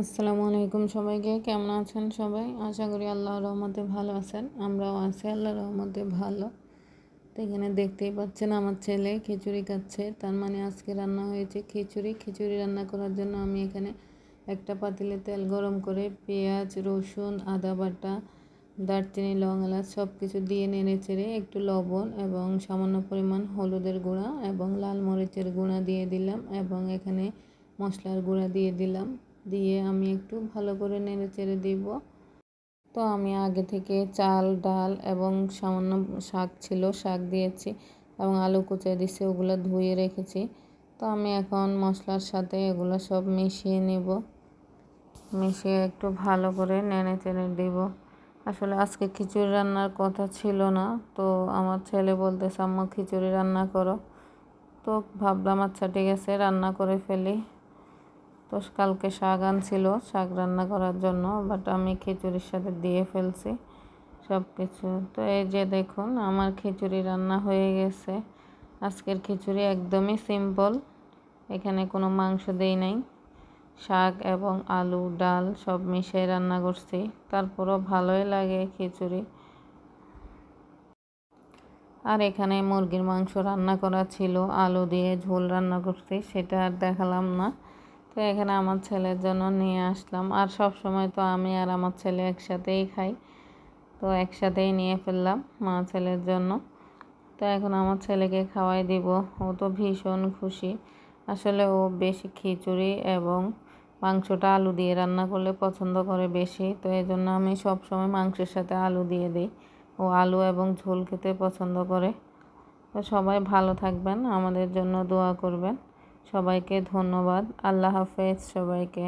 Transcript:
আসসালামু আলাইকুম সবাইকে, কেমন আছেন সবাই? আশা করি আল্লাহর রহমতে ভালো আছেন, আমরাও আছি আল্লাহর রহমতে ভালো। তো এখানে দেখতেই পাচ্ছেন আমার ছেলে খিচুড়ি খাচ্ছে, তার মানে আজকে রান্না হয়েছে খিচুড়ি। খিচুড়ি রান্না করার জন্য আমি এখানে একটা পাতিলে তেল গরম করে পেঁয়াজ, রসুন, আদা বাটা, দারচিনি, লং এলাচ সব কিছু দিয়ে নেড়ে চেড়ে একটু লবণ এবং সামান্য পরিমাণ হলুদের গুঁড়া এবং লাল মরিচের গুঁড়া দিয়ে দিলাম এবং এখানে মশলার গুঁড়া দিয়ে দিলাম। দিয়ে আমি একটু ভালো করে নেড়ে চেড়ে দিব। তো আমি আগে থেকে চাল, ডাল এবং সামান্য শাক ছিল, শাক দিয়েছি এবং আলু কুচে দিছি ওগুলো ধুয়ে রেখেছি। তো আমি এখন মশলার সাথে এগুলো সব মিশিয়ে নেব। মিশিয়ে একটু ভালো করে নেড়ে চেড়ে দিব। আসলে আজকে খিচুড়ি রান্নার কথা ছিল না, তো আমার ছেলে বলতে আম্মা, খিচুড়ি রান্না করো। তো ভাবলাম আচ্ছা ঠিক আছে, রান্না করে ফেলি। তো কালকে শাক আনছিল, শাক রান্না করার জন্য বাট আমি খিচুড়ির সাথে দিয়ে ফেলছি সব কিছু তো এই যে দেখুন, আমার খিচুড়ি রান্না হয়ে গেছে। আজকের খিচুড়ি একদমই সিম্পল এখানে কোনো মাংস দেই নাই। শাক এবং আলু, ডাল সব মিশিয়ে রান্না করছি, তারপরও ভালোই লাগে খিচুড়ি। আর এখানে মুরগির মাংস রান্না করা ছিল, আলু দিয়ে ঝোল রান্না করছি, সেটা আর দেখালাম না। তো এখানে আমার ছেলের জন্য নিয়ে আসলাম। আর সব সময় তো আমি আর আমার ছেলে একসাথেই খাই। তো একসাথেই নিয়ে ফেললাম মা ছেলের জন্য। তো এখন আমার ছেলেকে খাওয়াই দিব। ও তো ভীষণ খুশি। আসলে ও বেশি খিচুড়ি এবং মাংসটা আলু দিয়ে রান্না করলে পছন্দ করে বেশি। তো এই জন্য আমি সবসময় মাংসের সাথে আলু দিয়ে দিই। ও আলু এবং ঝোল খেতে পছন্দ করে। তো সবাই ভালো থাকবেন। আমাদের জন্য দোয়া করবেন। সবাইকে ধন্যবাদ। আল্লাহ হাফেজ সবাইকে।